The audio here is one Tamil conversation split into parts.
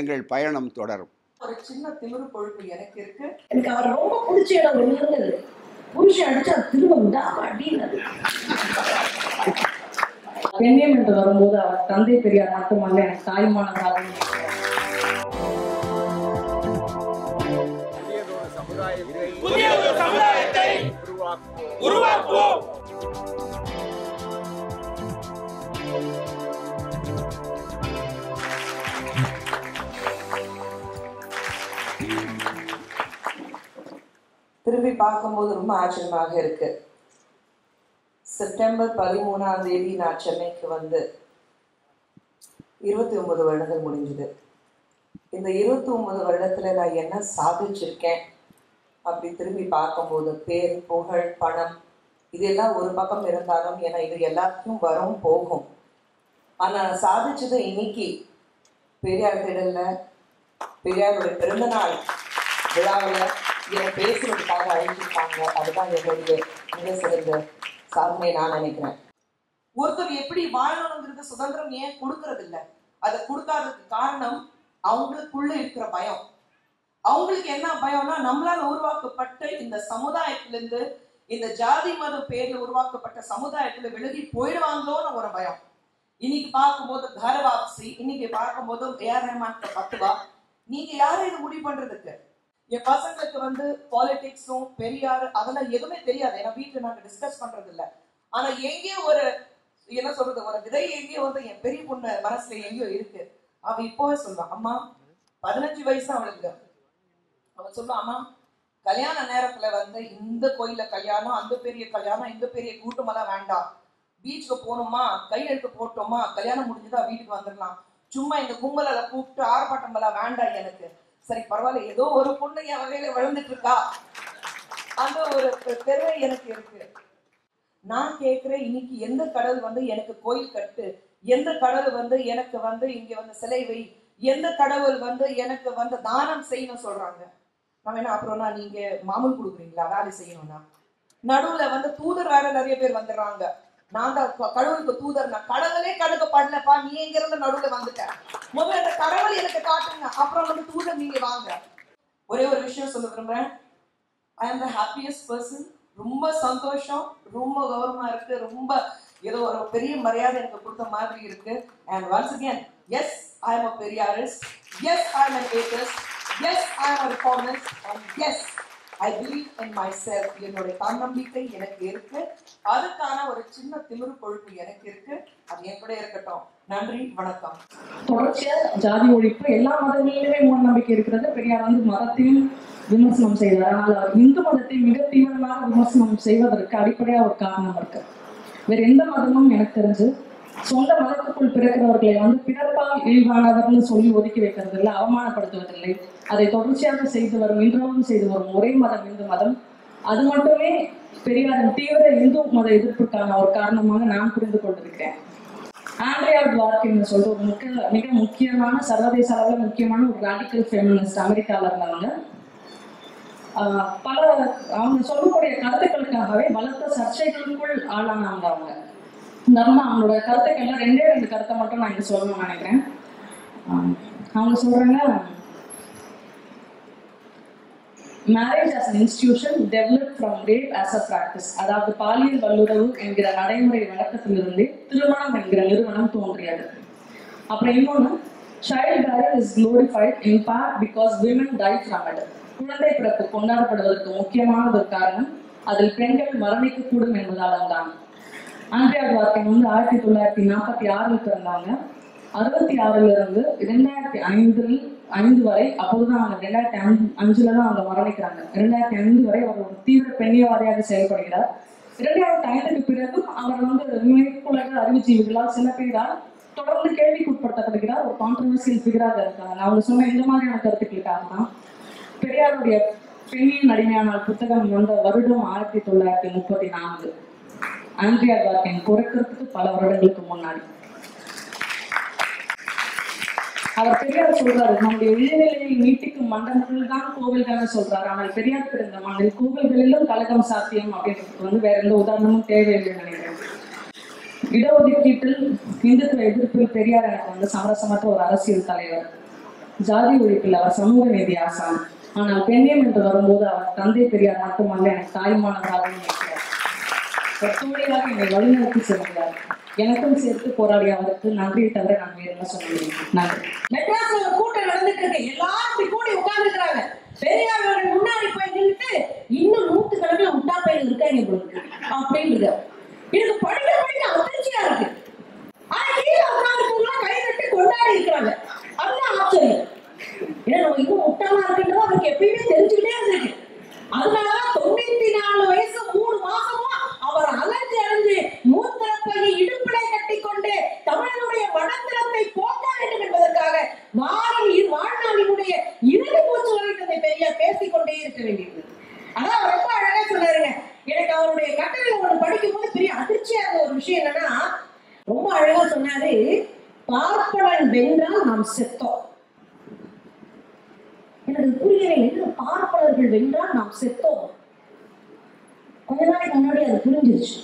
எங்கள் பயணம் தொடரும். ஒரு சின்ன திமிரு கொழுப்பு எனக்கு இருக்கு. எனக்கு அவர் ரொம்ப பிடிச்ச இடம் ஒண்ணு இருந்தது. புருஷன் அடிச்சா திரும்ப விடாம அப்படின்னு பெண்ணியம் என்று வரும்போது அவர் தந்தை பெரியார் மட்டுமல்ல எனக்கு சமுதாயத்தை உருவாக்குவோம். திரும்பி பார்க்கும்போது ரொம்ப ஆச்சரியமாக இருக்கு. செப்டம்பர் பதிமூணாம் தேதி நான் சென்னைக்கு வந்து இருபத்தி ஒன்பது வருடங்கள் முடிஞ்சுது. இந்த இருபத்தி ஒன்பது வருடத்துல நான் என்ன சாதிச்சிருக்கேன் அப்படி திரும்பி பார்க்கும்போது பேர் புகழ் பணம் இதெல்லாம் ஒரு பக்கம் இருந்தாலும் ஏன்னா இது எல்லாத்துக்கும் வரும் போகும். ஆனா நான் சாதிச்சது இன்னைக்கு பெரியார் திடல்ல பெரியாருடைய பிறந்த நாள் விழாவில் இதை பேசுறதுக்காக அழைச்சிருக்காங்க. அதுதான் என்னுடைய மிக சிறந்த சாதனை நான் நினைக்கிறேன். ஒருத்தர் எப்படி வாழணுங்கிறது சுதந்திரம் ஏன் கொடுக்கறது இல்லை அதை கொடுக்காததுக்கு காரணம் அவங்களுக்குள்ள இருக்கிற பயம். அவங்களுக்கு என்ன பயம்னா நம்மளால உருவாக்கப்பட்ட இந்த சமுதாயத்திலிருந்து இந்த ஜாதி மத பேர்ல உருவாக்கப்பட்ட சமுதாயத்துல விலகி போயிடுவாங்களோன்னு ஒரு பயம். இன்னைக்கு பார்க்கும்போது கர வாப்சி இன்னைக்கு பார்க்கும்போது ஏஆர் ரஹ்மான் பத்துவா? நீங்க யாரும் இது முடிவு பண்றதுக்கு? என் பசங்களுக்கு வந்து பாலிடிக்ஸும் பெரியார் அதெல்லாம் எதுவுமே தெரியாது. ஏன்னா வீட்டுல நாங்க டிஸ்கஸ் பண்றது இல்ல ஆனா எங்கேயோ ஒரு என்ன சொல்றது ஒரு விதை எங்கேயோ வந்து என் பெரிய பொண்ணு மனசுல எங்கேயோ இருக்கு. அவ இப்போவே சொல்றான் அம்மா பதினஞ்சு வயசு அவளுக்கு. அவன் சொல்லுவான் அம்மா கல்யாண நேரத்துல வந்து இந்த கோயில்ல கல்யாணம் அந்த பெரிய கல்யாணம் இந்த பெரிய கூட்டமெல்லாம் வேண்டாம். பீச்சுக்கு போகணுமா? கையெழுத்து போட்டோமா? கல்யாணம் முடிஞ்சுதான் வீட்டுக்கு வந்துடலாம். சும்மா இந்த கும்பல கூப்பிட்டு ஆர்ப்பாட்டம் எல்லாம் வேண்டாம் எனக்கு. சரி பரவாயில்ல. ஏதோ ஒரு பொண்ணு என் வகையில வளர்ந்துட்டு இருக்கா அந்த ஒரு பெருமை எனக்கு இருக்கு. நான் கேட்கிறேன் இன்னைக்கு எந்த கடவுள் வந்து எனக்கு கோயில் கட்டு? எந்த கடவுள் வந்து எனக்கு வந்து இங்க வந்து சிலை வை? எந்த கடவுள் வந்து எனக்கு வந்து தானம் செய்யணும் சொல்றாங்க. நம்ம என்ன அப்புறம்னா நீங்க மாமூல் கொடுக்குறீங்களா? வேலை செய்யணும்னா. நடுவுல வந்து தூதர் வேற நிறைய பேர் வந்துடுறாங்க. நான் தான் கடவுளுக்கு தூதர் நான் கடவுளே கடுக்கப்படலப்பா நீ எங்க நடுவில் நடுவுல வந்துட்ட? முதல்ல இந்த கடவுள் எனக்கு காட்டுங்க அப்புறம் வந்து தூதர் நீங்க வாங்க. ஒரே ஒரு விஷயம் சொல்ல விரும்புறேன். ஐ ஆம் த ஹாப்பியஸ்ட் பர்சன் ரொம்ப சந்தோஷம் ரொம்ப கௌரவமா இருக்கு ரொம்ப ஏதோ ஒரு பெரிய மரியாதை எனக்கு கொடுத்த மாதிரி இருக்கு. And once again yes I am a Periyarist. Yes I am an atheist yes I am a reformist and yes I believe in myself என்னுடைய தன்னம்பிக்கை எனக்கு இருக்கு. அதுக்கான ஒரு சின்ன திமிரு கொழுப்பு எனக்கு இருக்கு. அது என் கூட இருக்கட்டும். நன்றி வணக்கம். தொடர்ச்சியா ஜாதி ஒழிப்பு எல்லா மதங்களிலுமே மூட நம்பிக்கை இருக்கிறது. பெரியார் வந்து மதத்தையும் விமர்சனம் செய்தார். ஆனால் இந்து மதத்தை மிக தீவிரமாக விமர்சனம் செய்வதற்கு அடிப்படையா ஒரு காரணம் இருக்கு. வேற எந்த மதமும் எனக்கு தெரிஞ்சு சொந்த மதத்துக்குள் பிறக்கிறவர்களை வந்து பிறப்பால் இழிவானவர்னு சொல்லி ஒதுக்கி வைக்கிறதில்லை அவமானப்படுத்துவதில்லை. அதை தொடர்ச்சியாக செய்து வரும் இன்றளவும் செய்து வரும் ஒரே மதம் இந்து மதம். அது மட்டுமே பெரியாரின் தீவிர இந்து மத எதிர்ப்புக்கான ஒரு காரணமாக நான் புரிந்து கொண்டிருக்கிறேன். ஆண்ட்ரியா வார்க்கின்னு சொல்லிட்டு ஒரு முக்கிய மிக முக்கியமான சர்வதேச அளவில் முக்கியமான ஒரு ராடிக்கல் ஃபெமினிஸ்ட் அமெரிக்காவில் இருந்தவங்க. பல அவங்க சொல்லக்கூடிய கருத்துக்களுக்காகவே பலத்த சர்ச்சைகளுக்குள் ஆளானவங்க அவங்க. இருந்தாலும் அவங்களோட கருத்துக்கள்ல ரெண்டே ரெண்டு கருத்தை மட்டும் நான் இங்க சொல்லணும்னு நினைக்கிறேன். அவங்க சொல்றாங்க marriage as an institution develop from rape as a practice அதாவது பாலியல் வல்லுறவு என்கிற நடைமுறை வழக்கத்திலிருந்தே திருமணம் என்கிற நிறுவனம் தோன்றியது. அப்புறம் இன்னொன்று child bearing is glorified in part because women die from it குழந்தை பிறப்பு கொண்டாடப்படுவதற்கு முக்கியமான ஒரு காரணம் அதில் பெண்கள் மரணிக்கக்கூடும் என்பதால் தான் ஆண்ட்ரியா வார்க்கன் வந்து ஆயிரத்தி தொள்ளாயிரத்தி நாற்பத்தி ஆறில் பிறந்தாங்க. அறுபத்தி ஆறுல இருந்து இரண்டாயிரத்தி ஐந்தில் ஐந்து வரை அப்போதுதான் அவங்க ரெண்டாயிரத்தி அஞ்சு அஞ்சுல தான் அவங்க மரணிக்கிறாங்க இரண்டாயிரத்தி ஐந்து வரை அவர் ஒரு தீவிர பெண்ணியவாதியாக செயல்படுகிறார். இரண்டாயிரத்தி ஐந்துக்கு பிறகும் அவர் வந்து மேற்குலக அறிவுஜீவிகளால் சில பேரால் தொடர்ந்து கேள்விக்கு உட்படுத்தப்படுகிறார் ஒரு கான்ட்ரவர்சியல் ஃபிகராக இருக்காங்க. அவங்க சொன்ன இந்த மாதிரியான கருத்துக்களுக்காக தான் பெரியாருடைய பெண்ணின் அடிமையான புத்தகம் வந்த வருடம் ஆயிரத்தி தொள்ளாயிரத்தி முப்பத்தி நான்கு. ஆண்ட்ரியா கார்கன் பிறக்கிறதுக்கு பல வருடங்களுக்கு முன்னாடி. அவர் பெரியார் சொல்றாரு நம்முடைய இழிநிலையை நீட்டிக்கும் மண்டபங்கள் தான் கோவில்கள்னு சொல்றாரு. ஆனால் பெரியார் பிறந்த மண்ணில் கோவில்களிலும் கழகம் சாத்தியம் அப்படின்றதுக்கு வந்து வேற எந்த உதாரணமும் தேவையில்லை நினைக்கிறேன். இடஒதுக்கீட்டில் இந்துத்துவ எதிர்ப்பில் பெரியார் எனக்கு வந்து சமரசமற்ற ஒரு அரசியல் தலைவர். ஜாதி ஒழிப்பில் அவர் சமூக நீதி ஆசான். ஆனால் பெண்ணியம் என்று வரும்போது அவர் தந்தை பெரியார் மட்டுமல்ல எனக்கு தாய்மானவராக கட்டுரையாக பெற்றோடியாக என்னை வழிநடத்தி செல்கிறார். எனக்கும் சேர்த்து போராடிய அவருக்கு நன்றி தவிர நான் வேற என்ன சொல்ல முடியும்? நன்றி. மெட்ராஸ்ல ஒரு கூட்டம் நடந்துட்டு இருக்கு. எல்லாரும் கூடி உட்கார்ந்துருக்காங்க பெரியார் முன்னாடி போய் நின்றுட்டு இன்னும் நூத்து கணக்குல முட்டா பையன் இருக்காங்க உங்களுக்கு? அப்படின்னு எனக்கு படிக்க படிக்க அதிர்ச்சியா இருக்கு. ஆனா கீழே உட்கார்ந்துருக்கவங்க கை வேண்டியது அதான் அவர் ரொம்ப அழகா சொன்னாருங்க எனக்கு அவருடைய கட்டளை ஒன்று படிக்கும் போது பெரிய அதிர்ச்சியா இருந்த ஒரு விஷயம் என்னன்னா ரொம்ப அழகா சொன்னாரு பார்ப்பனன் வென்றால் நாம் செத்தோம். எனக்கு அது புரியவே பார்ப்பனர்கள் வென்றால் நாம் செத்தோம்? கொஞ்ச நாளைக்கு முன்னாடி அது புரிஞ்சிருச்சு.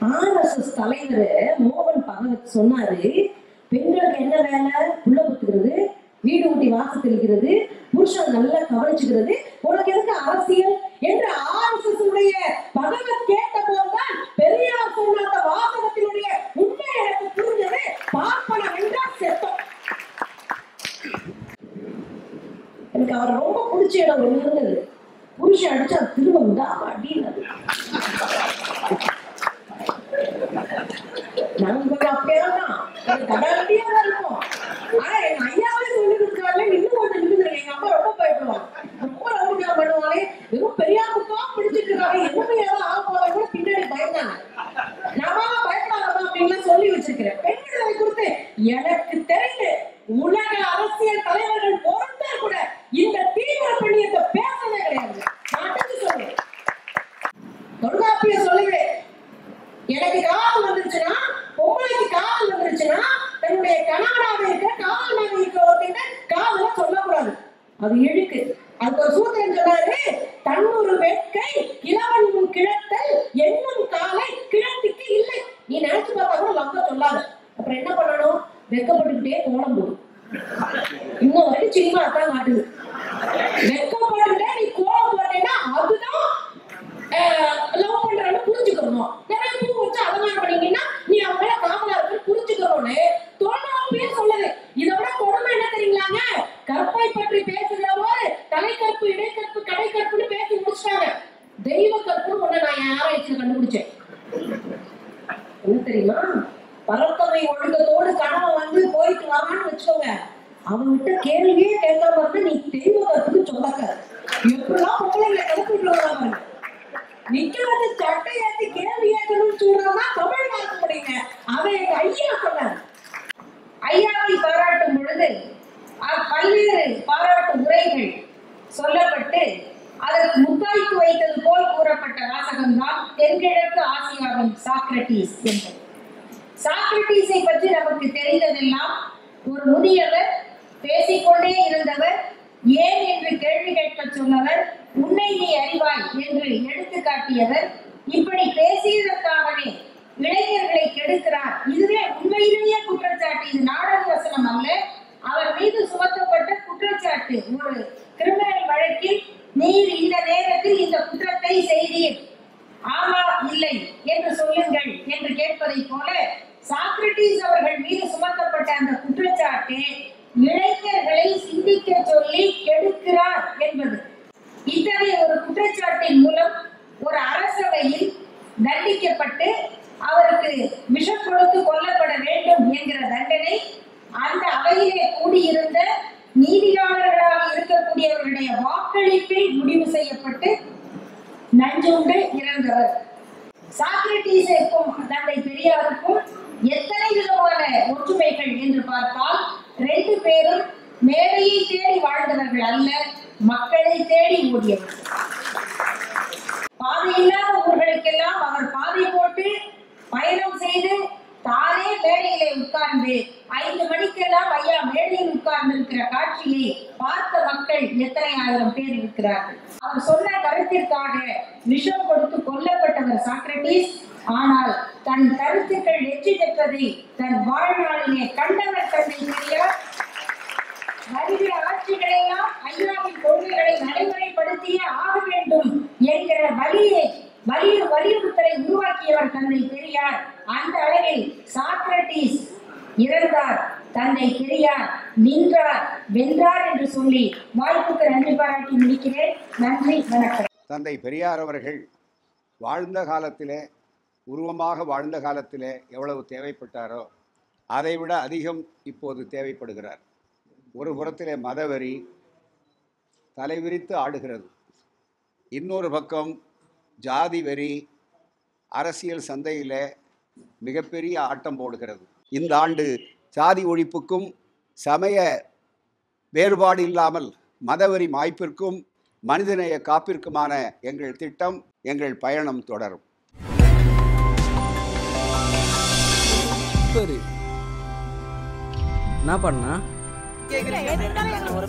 ஆர்எஸ்எஸ் தலைவர் மோகன் பகவத் சொன்னாரு பெண்களுக்கு என்ன வேலை? புள்ள குத்துக்கிறது வீடு ஊட்டி வாசல் தெளிக்கிறது. புருஷன் நல்லா கவனிச்சுக்கிறது. உனக்கு எதுக்கு அரசியல்? என்று ஆர்எஸ்எஸ் உடைய பகவத் கேட்ட போதுதான் பெரியார் சொன்ன அந்த வாசகத்தினுடைய உண்மை எனக்கு புரிஞ்சது பார்ப்பனம் என்றால் செத்தோம். எனக்கு அவர் ரொம்ப பிடிச்ச இடம் ஒண்ணு இருந்தது. புருஷன் அடிச்சா திரும்ப விடா அப்படின்னு நாங்க கொஞ்சம் அப்படியே தான். கடலடியா தான் இருப்போம். ஆனா எங்க ஐயாவே சொல்லி பிடிச்சிட்டு இருக்காங்க என்னமே ஏதாவது ஆக போதா கூட பின்னாடி பயந்தாங்க. நாம பயப்படாதமா அப்படின்னு சொல்லி வச்சிருக்கிறேன் பெண் விடுதலை குறித்து எனக்கு தெரிந்து உலக அரசியல் தலைவர்கள் பொறுத்தா கூட இந்த தீவிர பெண்ணியத்தை பேசவே கிடையாது. நான் அடிச்சு சொல்றேன். தொல்காப்பிய சொல்லுவேன் எனக்கு காதல் வந்துருச்சுன்னா பொம்பளைக்கு காதல் வந்துருச்சுன்னா தன்னுடைய கணவனாக இருக்க காதலாக இருக்க ஒருத்தங்க காதல சொல்லக்கூடாது. அது இழுக்கு. அதுக்கு ஒரு சூத்திரம் சொன்னாரு தன்னொரு வேட்கை இளவன் கிழத்தல் என்னும் காலை கிழத்துக்கு இல்லை. நீ நினைச்சு பார்த்தா கூட லம்ப சொல்லாத. அப்புறம் என்ன பண்ணணும்? வெக்கப்பட்டுக்கிட்டே கோலம் போடும் வந்து வரான்னு வச்சுக்கோங்க. அவன்கிட்ட கேள்வியே கேட்காம இருந்தா நீ தெய்வ கற்புன்னு சொல்லக்க எப்படிலாம் பொம்பளைங்களை கிளப்பிட்டு வராங்க நிக்க வந்து சட்டை ஏத்தி கேள்வி கேட்கணும்னு சொல்றோம்னா தமிழ் பார்க்க முடியுங்க அவன் எங்க ஐயா சொன்னார். ஐயாவை பாராட்டும் பொழுது பல்வேறு பாராட்டு உரைகள் சொல்லப்பட்டு அதற்கு முத்தாய்க்கு வைத்தது போல் கூறப்பட்ட வாசகம் தான் தென்கிழக்கு ஆசியாவின் சாக்ரட்டிஸ் என்பது. சாக்ரட்டிஸை பற்றி நமக்கு தெரிந்ததெல்லாம் ஒரு முதியவர் பேசிக்கொண்டே இருந்தவர் ஏன் என்று கேள்வி கேட்க சொன்னவர் உன்னை நீ அறிவாய் என்று எடுத்து காட்டியவர் இப்படி பேசியதற்காகவே இளைஞர்களை கெடுக்கிறார். இதுவே உண்மையிலேயே குற்றச்சாட்டு. இது நாடக வசனம் அல்ல. அவர் மீது சுமத்தப்பட்ட குற்றச்சாட்டு. ஒரு கிரிமினல் வழக்கில் நீர் இந்த நேரத்தில் இந்த குற்றத்தை செய்தீர். ஆமா இல்லை என்று சொல்லுங்கள் என்று கேட்பதை போல சாக்ரட்டிஸ் அவர்கள் மீது சுமத்தப்பட்ட அந்த குற்றச்சாட்டு இளைஞர்களை சிந்திக்க சொல்லி கெடுக்கிறார் என்பது. இத்தகைய ஒரு குற்றச்சாட்டின் மூலம் ஒரு அரசவையில் தண்டிக்கப்பட்டு அவருக்கு விஷம் கொடுத்து கொல்லப்பட வேண்டும் என்கிற தண்டனை அந்த அவையிலே கூடியிருந்த நீதியாளர்களாக இருக்கக்கூடியவர்களுடைய வாக்களிப்பில் முடிவு செய்யப்பட்டு நஞ்சுண்டு இறந்தவர். சாக்ரட்டிஸுக்கும் தந்தை பெரியாருக்கும் எத்தனை விதமான ஒற்றுமைகள் என்று பார்த்தால் ரெண்டு பேரும் மேடையை தேடி வாழ்ந்தவர்கள் அல்ல மக்களை தேடி ஓடியவர்கள். பாதை இல்லாத ஊர்களுக்கெல்லாம் அவர் பாதை போட்டு பயணம் செய்து தானே மேடையிலே உட்கார்ந்து ஐந்து மணிக்கெல்லாம் ஐயா மேடையில் உட்கார்ந்து இருக்கிற காட்சியை பார்த்த மக்கள் எத்தனை ஆயிரம் பேர் இருக்கிறார்கள்? அவர் சொன்ன கருத்திற்காக விஷம் கொடுத்து கொல்லப்பட்டவர் சாக்ரட்டிஸ் ஆனால் தன் கருத்துக்கள் வெற்றி பெற்றதை தன் வாழ்நாளிலே கண்டவர் தந்தை பெரியார் வருகிற ஆட்சிகளெல்லாம் ஐயாவின் கொள்கைகளை நடைமுறைப்படுத்தியே ஆக வேண்டும் என்கிற வழியை வலிய வலியுறுத்தலை உருவாக்கியவர் தந்தை பெரியார். அந்த அளவில் சாக்ரட்டிஸ் இறந்தார். தந்தை பெரியார் நின்றார் வென்றார் என்று சொல்லி வாய்ப்புக்கு நன்றி பாராட்டி முடிக்கிறேன். நன்றி வணக்கம். தந்தை பெரியார் அவர்கள் வாழ்ந்த காலத்திலே உருவமாக வாழ்ந்த காலத்திலே எவ்வளவு தேவைப்பட்டாரோ அதைவிட அதிகம் இப்போது தேவைப்படுகிறார். ஒரு புறத்திலே மதவெறி தலைவிரித்து ஆடுகிறது. இன்னொரு பக்கம் ஜாதி வெறி அரசியல் சந்தையில் மிகப்பெரிய ஆட்டம் போடுகிறது. இந்த ஆண்டு சாதி ஒழிப்புக்கும் சமய வேறுபாடு இல்லாமல் மதவெறி மாய்ப்பிற்கும் மனிதநேய காப்பிற்குமான எங்கள் திட்டம் எங்கள் பயணம் தொடரும். சரி. என்ன பண்ணா? ஒரு